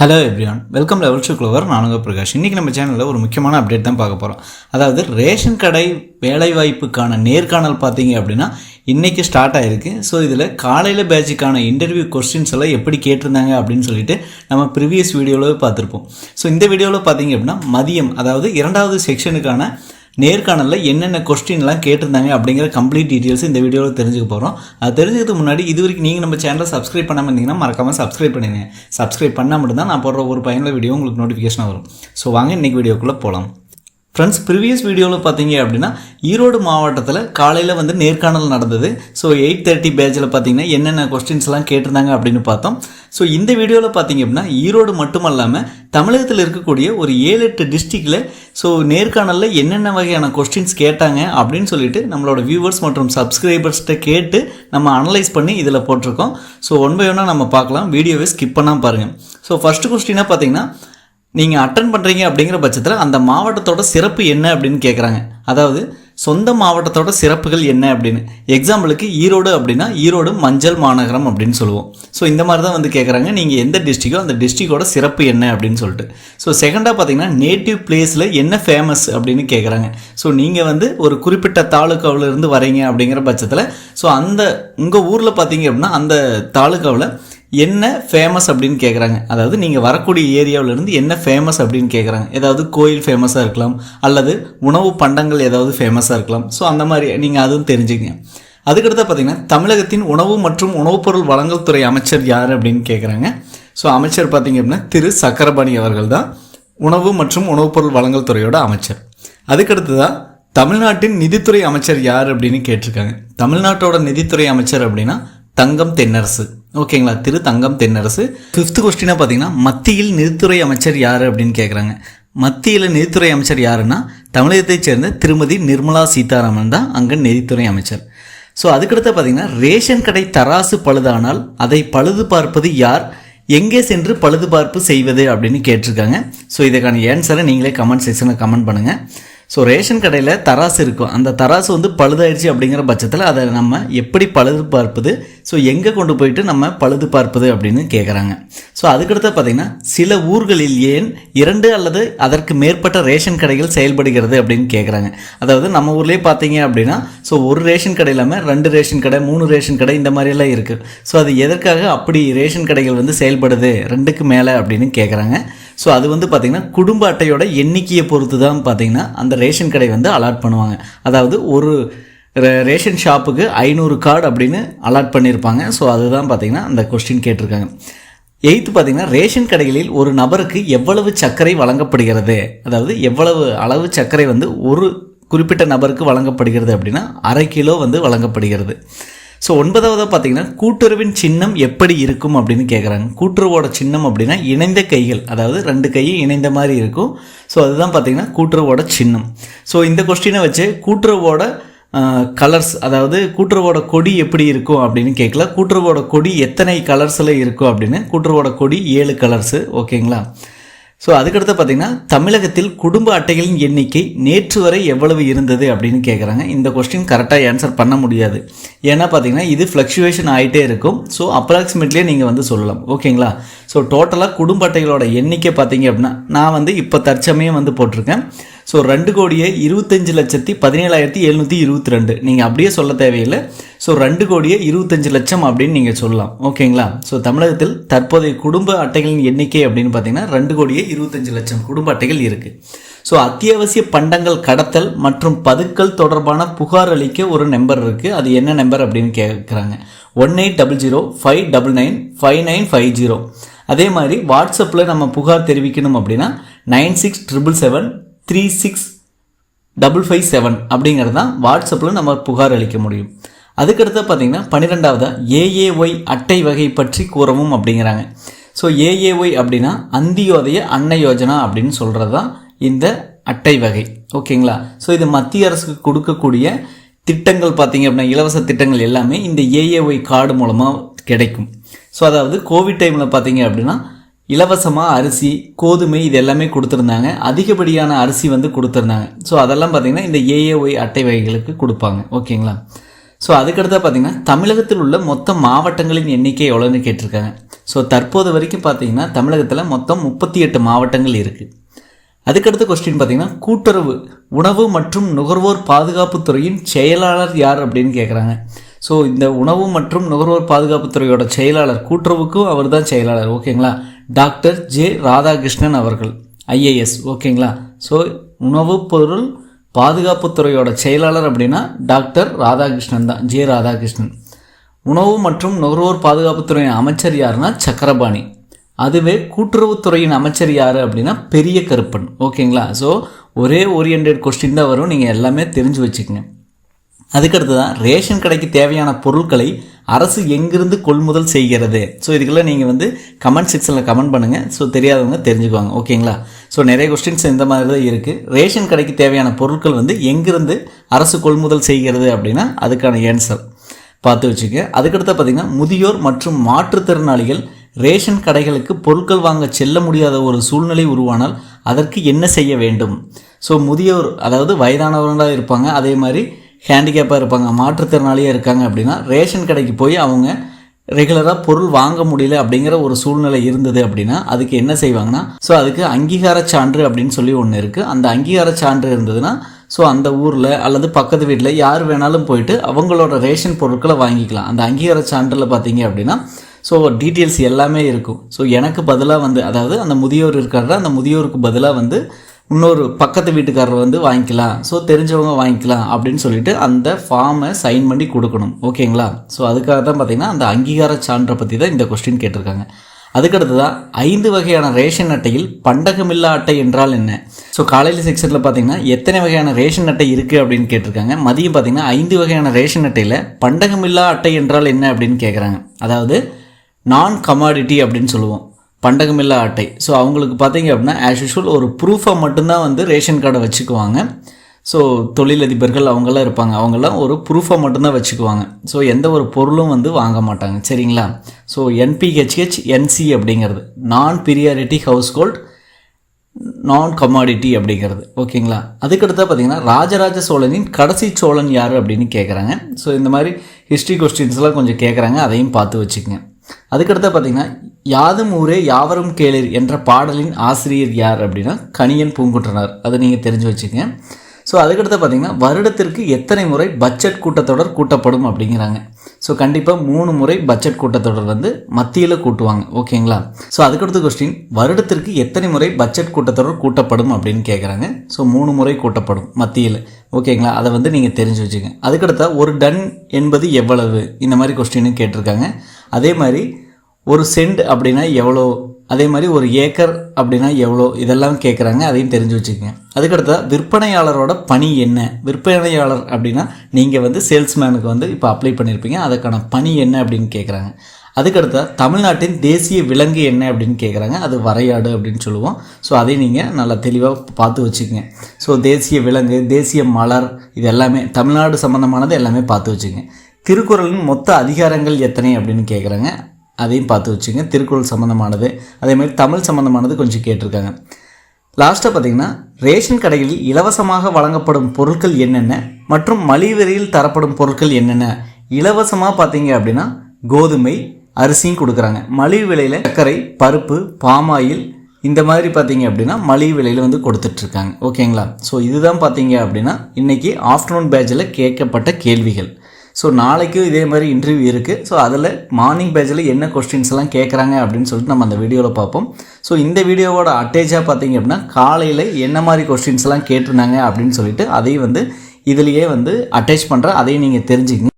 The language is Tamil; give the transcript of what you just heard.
Hello everyone welcome level to clover நானுங்க பிரகாஷ். இன்றைக்கி நம்ம சேனலில் ஒரு முக்கியமான அப்டேட் தான் பார்க்க போகிறோம் அதாவது ரேஷன் கடை வேலைவாய்ப்புக்கான நேர்காணல் பார்த்தீங்க அப்படின்னா இன்றைக்கி ஸ்டார்ட் ஆகிருக்கு ஸோ இதில் காலையில் பேட்சுக்கான இன்டர்வியூ கொஸ்டின்ஸ் எல்லாம் எப்படி கேட்டிருந்தாங்க அப்படின்னு சொல்லிட்டு நம்ம ப்ரீவியஸ் வீடியோவில் பார்த்துருப்போம். ஸோ இந்த வீடியோவில் பார்த்தீங்க அப்படின்னா மதியம் அதாவது இரண்டாவது செக்ஷனுக்கான நேர்காணலில் என்னென்ன கொஸ்டின்லாம் கேட்டிருந்தாங்க அப்படிங்கிற கம்ப்ளீட் டீட்டெயில்ஸ் இந்த வீடியோவில் தெரிஞ்சுக்க போகிறோம் அது தெரிஞ்சதுக்கு முன்னாடி இது வரைக்கும் நீங்கள் நம்ம சேனலை சப்ஸ்கிரைப் பண்ணாமல் இருந்தீங்கன்னா மறக்காமல் சப்ஸ்கிரைப் பண்ணிடுங்க சப்ஸ்கிரைப் பண்ணால் மட்டும்தான் நான் போடுற ஒரு பயனுள்ள வீடியோ உங்களுக்கு நோட்டிஃபிகேஷன் வரும். ஸோ வாங்க இன்றைக்கி வீடியோக்குள்ளே போகலாம் ஃப்ரெண்ட்ஸ் ப்ரீவியஸ் வீடியோவில் பார்த்தீங்க அப்படின்னா ஈரோடு மாவட்டத்தில் காலையில் வந்து நேர்காணல் நடந்தது. ஸோ எயிட் தேர்ட்டி பேட்சில் பார்த்தீங்கன்னா என்னென்ன கொஸ்டின்ஸ்லாம் கேட்டிருந்தாங்க அப்படின்னு பார்த்தோம். ஸோ இந்த வீடியோவில் பார்த்தீங்க அப்படின்னா ஈரோடு மட்டும் இல்லாமல் தமிழகத்தில் இருக்கக்கூடிய ஒரு ஏழு எட்டு டிஸ்ட்ரிக்டில் ஸோ நேர்காணலில் என்னென்ன வகையான கொஸ்டின்ஸ் கேட்டாங்க அப்படின்னு சொல்லிட்டு நம்மளோட வியூவர்ஸ் மற்றும் சப்ஸ்கிரைபர்ஸ்கிட்ட கேட்டு நம்ம அனலைஸ் பண்ணி இதில் போட்டிருக்கோம். ஸோ ஒன் பை ஒன்னாக நம்ம பார்க்கலாம். வீடியோவை ஸ்கிப் பண்ணால் பாருங்கள் ஸோ ஃபஸ்ட்டு கொஸ்டினாக பார்த்தீங்கன்னா நீங்கள் அட்டன் பண்ணுறீங்க அப்படிங்கிற பட்சத்தில் அந்த மாவட்டத்தோட சிறப்பு என்ன அப்படின்னு கேட்குறாங்க அதாவது சொந்த மாவட்டத்தோட சிறப்புகள் என்ன அப்படின்னு. எக்ஸாம்பிளுக்கு ஈரோடு அப்படின்னா ஈரோடு மஞ்சள் மாநகரம் அப்படின்னு சொல்லுவோம். ஸோ இந்த மாதிரி தான் வந்து கேட்குறாங்க நீங்கள் எந்த டிஸ்ட்ரிக்கோ அந்த டிஸ்ட்ரிக்டோட சிறப்பு என்ன அப்படின்னு சொல்லிட்டு. ஸோ செகண்டாக பார்த்தீங்கன்னா நேட்டிவ் பிளேஸில் என்ன ஃபேமஸ் அப்படின்னு கேட்குறாங்க ஸோ நீங்கள் வந்து ஒரு குறிப்பிட்ட தாலுக்காவில் இருந்து வரீங்க அப்படிங்கிற பட்சத்தில் ஸோ அந்த உங்கள் ஊரில் பார்த்தீங்க அப்படின்னா அந்த தாலுக்காவில் என்ன ஃபேமஸ் அப்படின்னு கேட்குறாங்க அதாவது நீங்கள் வரக்கூடிய ஏரியாவிலேருந்து என்ன ஃபேமஸ் அப்படின்னு கேட்குறாங்க ஏதாவது கோயில் ஃபேமஸாக இருக்கலாம் அல்லது உணவு பண்டங்கள் ஏதாவது ஃபேமஸாக இருக்கலாம். ஸோ அந்த மாதிரி நீங்கள் அதுவும் தெரிஞ்சுக்கங்க அதுக்கடுத்து பார்த்தீங்கன்னா தமிழகத்தின் உணவு மற்றும் உணவுப் பொருள் வழங்கல் துறை அமைச்சர் யார் அப்படின்னு கேட்குறாங்க ஸோ அமைச்சர் பார்த்தீங்க அப்படின்னா திரு சக்கரபாணி அவர்கள் தான் உணவு மற்றும் உணவுப் பொருள் வழங்கல் துறையோட அமைச்சர். அதுக்கடுத்ததாக தமிழ்நாட்டின் நிதித்துறை அமைச்சர் யார் அப்படின்னு கேட்டிருக்காங்க. தமிழ்நாட்டோட நிதித்துறை அமைச்சர் அப்படின்னா தங்கம் தென்னரசு. ஓகேங்களா? திரு தங்கம் தென்னரசு. ஃபிஃப்த் கொஸ்டினாக பார்த்தீங்கன்னா மத்தியில் நிதித்துறை அமைச்சர் யார் அப்படின்னு கேட்குறாங்க மத்தியில் நிதித்துறை அமைச்சர் யாருன்னா தமிழகத்தைச் சேர்ந்த திருமதி நிர்மலா சீதாராமன் தான் அங்கே நிதித்துறை அமைச்சர். ஸோ அதுக்கடுத்து பார்த்தீங்கன்னா ரேஷன் கடை தராசு பழுதானால் அதை பழுது பார்ப்பது யார்? எங்கே சென்று பழுது பார்ப்பு செய்வது அப்படின்னு கேட்டிருக்காங்க. ஸோ இதுக்கான ஆன்சரை நீங்களே கமெண்ட் செக்ஷனில் கமெண்ட் பண்ணுங்கள் ஸோ ரேஷன் கடையில் தராசு இருக்கும். அந்த தராசு வந்து பழுதாயிடுச்சு அப்படிங்கிற பட்சத்தில் அதை நம்ம எப்படி பழுது பார்ப்பது? ஸோ எங்கே கொண்டு போயிட்டு நம்ம பழுது பார்ப்பது அப்படின்னு கேட்குறாங்க ஸோ அதுக்கடுத்து பார்த்திங்கன்னா சில ஊர்களில் ஏன் இரண்டு அல்லது அதற்கு மேற்பட்ட ரேஷன் கடைகள் செயல்படுகிறது அப்படின்னு கேட்குறாங்க அதாவது நம்ம ஊர்லேயே பார்த்தீங்க அப்படின்னா ஸோ ஒரு ரேஷன் கடை இல்லாமல் ரெண்டு ரேஷன் கடை மூணு ரேஷன் கடை இந்த மாதிரியெல்லாம் இருக்குது ஸோ அது எதற்காக அப்படி ரேஷன் கடைகள் வந்து செயல்படுது ரெண்டுக்கு மேலே அப்படின்னு கேட்குறாங்க ஸோ அது வந்து பார்த்திங்கன்னா குடும்ப அட்டையோட எண்ணிக்கையை பொறுத்து தான் பார்த்திங்கன்னா அந்த ரேஷன் கடை வந்து அலாட் பண்ணுவாங்க. அதாவது ஒரு ரே- ரேஷன் ஷாப்புக்கு ஐநூறு கார்டு அப்படின்னு அலாட் பண்ணியிருப்பாங்க ஸோ அதுதான் பார்த்திங்கன்னா அந்த கொஸ்டின் கேட்டிருக்காங்க. எயித்து பார்த்தீங்கன்னா ரேஷன் கடைகளில் ஒரு நபருக்கு எவ்வளவு சர்க்கரை வழங்கப்படுகிறது? அதாவது எவ்வளவு அளவு சர்க்கரை வந்து ஒரு குறிப்பிட்ட நபருக்கு வழங்கப்படுகிறது அப்படின்னா அரை கிலோ வந்து வழங்கப்படுகிறது. ஸோ ஒன்பதாவதாக பார்த்தீங்கன்னா கூட்டுறவின் சின்னம் எப்படி இருக்கும் அப்படின்னு கேட்குறாங்க கூட்டுறவோட சின்னம் அப்படின்னா இணைந்த கைகள் அதாவது ரெண்டு கையும் இணைந்த மாதிரி இருக்கும். ஸோ அதுதான் பார்த்தீங்கன்னா கூட்டுறவோட சின்னம். ஸோ இந்த கொஸ்டினை வச்சு கூட்டுறவோட கலர்ஸ் அதாவது கூட்டுறவோட கொடி எப்படி இருக்கும் அப்படின்னு கேட்கல கூட்டுறவோட கொடி எத்தனை கலர்ஸில் இருக்கும் அப்படின்னு கூட்டுறவோட கொடி ஏழு கலர்ஸு ஓகேங்களா ஸோ அதுக்கடுத்து பார்த்தீங்கன்னா தமிழகத்தில் குடும்ப அட்டைகளின் எண்ணிக்கை நேற்று வரை எவ்வளவு இருந்தது அப்படின்னு கேட்குறாங்க இந்த கொஸ்டின் கரெக்டாக ஆன்சர் பண்ண முடியாது. ஏன்னா பார்த்தீங்கன்னா இது ஃப்ளக்ஷுவேஷன் ஆகிட்டே இருக்கும். ஸோ அப்ராக்சிமேட்லியே நீங்கள் வந்து சொல்லலாம். ஓகேங்களா? ஸோ டோட்டலாக குடும்ப அட்டைகளோட எண்ணிக்கை பார்த்தீங்க அப்படின்னா நான் வந்து இப்போ தற்சமயம் வந்து போட்டிருக்கேன். ஸோ ரெண்டு கோடியே இருபத்தஞ்சு லட்சத்தி பதினேழாயிரத்தி எழுநூற்றி இருபத்தி ரெண்டு நீங்கள் அப்படியே சொல்ல தேவையில்லை. ஸோ ரெண்டு கோடியே இருபத்தஞ்சு லட்சம் அப்படின்னு நீங்கள் சொல்லலாம். ஓகேங்களா? ஸோ தமிழகத்தில் தற்போதைய குடும்ப அட்டைகளின் எண்ணிக்கை அப்படின்னு பார்த்தீங்கன்னா ரெண்டு கோடியே இருபத்தஞ்சு லட்சம் குடும்ப அட்டைகள் இருக்குது ஸோ அத்தியாவசிய பண்டங்கள் கடத்தல் மற்றும் பதுக்கல் தொடர்பான புகார் அளிக்க ஒரு நம்பர் இருக்குது அது என்ன நம்பர் அப்படின்னு கேட்குறாங்க one eight double zero five double nine five nine five zero. அதே மாதிரி வாட்ஸ்அப்பில் நம்ம புகார் தெரிவிக்கணும் அப்படின்னா nine six triple seven three six double five seven அப்படிங்கிறது தான் வாட்ஸ்அப்பில் நம்ம புகார் அளிக்க முடியும். அதுக்கடுத்து பார்த்தீங்கன்னா பன்னிரெண்டாவது ஏஏஒய் அட்டை வகை பற்றி கூறவும் அப்படிங்கிறாங்க. ஸோ ஏஏஒய் அப்படின்னா அந்தியோதய அன்ன யோஜனா அப்படின்னு சொல்கிறது தான் இந்த அட்டை வகை. ஓகேங்களா? ஸோ இது மத்திய அரசுக்கு கொடுக்கக்கூடிய திட்டங்கள் பார்த்தீங்க அப்படின்னா இலவச திட்டங்கள் எல்லாமே இந்த ஏஏஒய் கார்டு மூலமாக கிடைக்கும். ஸோ அதாவது கோவிட் டைமில் பார்த்தீங்க அப்படின்னா இலவசமாக அரிசி கோதுமை இது எல்லாமே கொடுத்துருந்தாங்க. அதிகப்படியான அரிசி வந்து கொடுத்துருந்தாங்க. ஸோ அதெல்லாம் பார்த்தீங்கன்னா இந்த ஏஏஒய் அட்டை வகைகளுக்கு கொடுப்பாங்க. ஓகேங்களா? ஸோ அதுக்கடுத்தா பார்த்தீங்கன்னா தமிழகத்தில் உள்ள மொத்த மாவட்டங்களின் எண்ணிக்கை எவ்வளோன்னு கேட்டிருக்காங்க. ஸோ தற்போது வரைக்கும் பார்த்தீங்கன்னா தமிழகத்தில் மொத்தம் முப்பத்தி எட்டு மாவட்டங்கள் இருக்குது அதுக்கடுத்த கொஸ்டின் பார்த்தீங்கன்னா கூட்டுறவு உணவு மற்றும் நுகர்வோர் பாதுகாப்புத்துறையின் செயலாளர் யார் அப்படின்னு கேட்குறாங்க ஸோ இந்த உணவு மற்றும் நுகர்வோர் பாதுகாப்புத்துறையோட செயலாளர் கூட்டுறவுக்கும் அவர் தான் செயலாளர். ஓகேங்களா? டாக்டர் ஜே ராதாகிருஷ்ணன் அவர்கள் ஐஏஎஸ் ஓகேங்களா? ஸோ உணவுப் பொருள் பாதுகாப்புத்துறையோட செயலாளர் அப்படின்னா டாக்டர் ராதாகிருஷ்ணன் தான் ஜே ராதாகிருஷ்ணன். உணவு மற்றும் நுகர்வோர் பாதுகாப்புத்துறையின் அமைச்சர் யாருன்னா சக்கரபாணி. அதுவே கூட்டுறவுத்துறையின் அமைச்சர் யார் அப்படின்னா பெரிய கருப்பன் ஓகேங்களா? ஸோ ஒரே ஓரியன்ட் கொஸ்டின் தான் வரும் நீங்கள் எல்லாமே தெரிஞ்சு வச்சுக்கோங்க. அதுக்கடுத்து தான் ரேஷன் கடைக்கு தேவையான பொருட்களை அரசு எங்கிருந்து கொள்முதல் செய்கிறது? ஸோ இதுக்கெல்லாம் நீங்கள் வந்து கமெண்ட் செக்ஷனில் கமெண்ட் பண்ணுங்கள் ஸோ தெரியாதவங்க தெரிஞ்சுக்குவாங்க. ஓகேங்களா ஸோ நிறைய கொஸ்டின்ஸ் இந்த மாதிரி தான் இருக்குது ரேஷன் கடைக்கு தேவையான பொருட்கள் வந்து எங்கிருந்து அரசு கொள்முதல் செய்கிறது அப்படின்னா அதுக்கான ஏன்சர் பார்த்து வச்சுக்க அதுக்கடுத்து பார்த்திங்கன்னா முதியோர் மற்றும் மாற்றுத்திறனாளிகள் ரேஷன் கடைகளுக்கு பொருட்கள் வாங்க செல்ல முடியாத ஒரு சூழ்நிலை உருவானால் அதற்கு என்ன செய்ய வேண்டும்? ஸோ முதியோர் அதாவது வயதானவர்களாக இருப்பாங்க. அதே மாதிரி ஹேண்டிகேப்பாக இருப்பாங்க மாற்றுத்திறனாளியாக இருக்காங்க அப்படின்னா ரேஷன் கடைக்கு போய் அவங்க ரெகுலராக பொருள் வாங்க முடியல அப்படிங்கிற ஒரு சூழ்நிலை இருந்தது அப்படின்னா அதுக்கு என்ன செய்வாங்கன்னா ஸோ அதுக்கு அங்கீகார சான்று அப்படின்னு சொல்லி ஒன்று இருக்குது அந்த அங்கீகார சான்று இருந்ததுன்னா ஸோ அந்த ஊரில் அல்லது பக்கத்து வீட்டில் யார் வேணாலும் போயிட்டு அவங்களோட ரேஷன் பொருட்களை வாங்கிக்கலாம். அந்த அங்கீகார சான்றில் பார்த்தீங்க அப்படின்னா ஸோ டீட்டெயில்ஸ் எல்லாமே இருக்கும். ஸோ எனக்கு பதிலாக வந்து அதாவது அந்த முதியோர் இருக்காரு அந்த முதியோருக்கு பதிலாக வந்து இன்னொரு பக்கத்து வீட்டுக்காரர் வந்து வாங்கிக்கலாம். ஸோ தெரிஞ்சவங்க வாங்கிக்கலாம் அப்படின்னு சொல்லிட்டு அந்த ஃபார்மை சைன் பண்ணி கொடுக்கணும். ஓகேங்களா ஸோ அதுக்காக தான் பார்த்தீங்கன்னா அந்த அங்கீகார சான்றை பற்றி தான் இந்த கொஸ்டின் கேட்டிருக்காங்க. அதுக்கடுத்ததான் ஐந்து வகையான ரேஷன் அட்டையில் பண்டகமில்லா அட்டை என்றால் என்ன? ஸோ காலையில் செக்ஷனில் பார்த்தீங்கன்னா எத்தனை வகையான ரேஷன் அட்டை இருக்குது அப்படின்னு கேட்டிருக்காங்க. மதியம் பார்த்தீங்கன்னா ஐந்து வகையான ரேஷன் அட்டையில் பண்டகமில்லா அட்டை என்றால் என்ன அப்படின்னு கேட்குறாங்க அதாவது நான் கமாடிட்டி அப்படின்னு சொல்லுவோம். பண்டகமில்லா அட்டை. ஸோ அவங்களுக்கு பார்த்தீங்க அப்படின்னா ஆஸ் யூஷுவல் ஒரு ப்ரூஃபை மட்டும்தான் வந்து ரேஷன் கார்டை வச்சுக்குவாங்க. ஸோ தொழிலதிபர்கள் அவங்கெல்லாம் இருப்பாங்க. அவங்கெல்லாம் ஒரு ப்ரூஃபை மட்டும்தான் வச்சுக்குவாங்க. ஸோ எந்த ஒரு பொருளும் வந்து வாங்க மாட்டாங்க. சரிங்களா? ஸோ என்பிஹெச்ஹெச் என்சி அப்படிங்கிறது non priority household non commodity அப்படிங்கிறது. ஓகேங்களா? அதுக்கடுத்தா பார்த்தீங்கன்னா ராஜராஜ சோழனின் கடைசி சோழன் யார் அப்படின்னு கேட்குறாங்க ஸோ இந்த மாதிரி ஹிஸ்ட்ரி கொஸ்டின்ஸ்லாம் கொஞ்சம் கேட்குறாங்க அதையும் பார்த்து வச்சுக்கோங்க. அதுக்கடுத்தா பார்த்தீங்கன்னா யாதும் ஊரே யாவரும் கேளிர் என்ற பாடலின் ஆசிரியர் யார் அப்படின்னா கணியன் பூங்குன்றனார். அதை நீங்கள் தெரிஞ்சு வச்சுங்க ஸோ அதுக்கடுத்து பார்த்தீங்கன்னா வருடத்திற்கு எத்தனை முறை பட்ஜெட் கூட்டத்தொடர் கூட்டப்படும் அப்படிங்கிறாங்க. ஸோ கண்டிப்பாக மூணு முறை பட்ஜெட் கூட்டத்தொடர் வந்து மத்தியில் கூட்டுவாங்க. ஓகேங்களா? ஸோ அதுக்கடுத்த கொஸ்டின் வருடத்திற்கு எத்தனை முறை பட்ஜெட் கூட்டத்தொடர் கூட்டப்படும் அப்படின்னு கேட்குறாங்க ஸோ மூணு முறை கூட்டப்படும் மத்தியில். ஓகேங்களா? அதை வந்து நீங்கள் தெரிஞ்சு வச்சுக்கோங்க. அதுக்கடுத்த ஒரு டன் என்பது எவ்வளவு? இந்த மாதிரி கொஸ்டினும் கேட்டிருக்காங்க. அதே மாதிரி ஒரு சென்ட் அப்படின்னா எவ்வளோ? அதே மாதிரி ஒரு ஏக்கர் அப்படின்னா எவ்வளோ? இதெல்லாம் கேட்குறாங்க அதையும் தெரிஞ்சு வச்சுக்கோங்க. அதுக்கடுத்தா விற்பனையாளரோட பணி என்ன? விற்பனையாளர் அப்படின்னா நீங்கள் வந்து சேல்ஸ்மேனுக்கு வந்து இப்போ அப்ளை பண்ணியிருப்பீங்க அதுக்கான பணி என்ன அப்படின்னு கேட்குறாங்க அதுக்கடுத்தா தமிழ்நாட்டின் தேசிய விலங்கு என்ன அப்படின்னு கேட்குறாங்க அது வரையாடு அப்படின்னு சொல்லுவோம். ஸோ அதை நீங்கள் நல்லா தெளிவாக பார்த்து வச்சுக்கோங்க. ஸோ தேசிய விலங்கு தேசிய மலர் இது எல்லாமே தமிழ்நாடு சம்மந்தமானது எல்லாமே பார்த்து வச்சுக்கோங்க. திருக்குறளின் மொத்த அதிகாரங்கள் எத்தனை அப்படின்னு கேட்குறாங்க அதையும் பார்த்து வச்சுங்க. திருக்குறள் சம்மந்தமானது அதேமாதிரி தமிழ் சம்மந்தமானது கொஞ்சம் கேட்டிருக்காங்க. லாஸ்ட்டாக பார்த்தீங்கன்னா ரேஷன் கடைகளில் இலவசமாக வழங்கப்படும் பொருட்கள் என்னென்ன மற்றும் மலிவு விலையில் தரப்படும் பொருட்கள் என்னென்ன? இலவசமாக பார்த்தீங்க அப்படின்னா கோதுமை அரிசியும் கொடுக்குறாங்க. மலிவு விலையில் சர்க்கரை பருப்பு பாமாயில் இந்த மாதிரி பார்த்தீங்க அப்படின்னா மலிவு விலையில் வந்து கொடுத்துட்ருக்காங்க. ஓகேங்களா? ஸோ இதுதான் பார்த்தீங்க அப்படின்னா இன்றைக்கி ஆஃப்டர்நூன் பேட்சில் கேட்கப்பட்ட கேள்விகள். ஸோ நாளைக்கும் இதே மாதிரி இன்டர்வியூ இருக்குது ஸோ அதில் மார்னிங் பேஜில் என்ன கொஸ்டின்ஸ் எல்லாம் கேட்குறாங்க அப்படின்னு சொல்லிட்டு நம்ம அந்த வீடியோவில் பார்ப்போம். ஸோ இந்த வீடியோவோட அட்டேஜாக பார்த்தீங்க அப்படின்னா காலையில் என்ன மாதிரி கொஸ்டின்ஸ் எல்லாம் கேட்டிருந்தாங்க அப்படின்னு சொல்லிட்டு அதையும் வந்து இதுலேயே வந்து அட்டாச் பண்ணுற அதையும் நீங்கள் தெரிஞ்சுக்கங்க.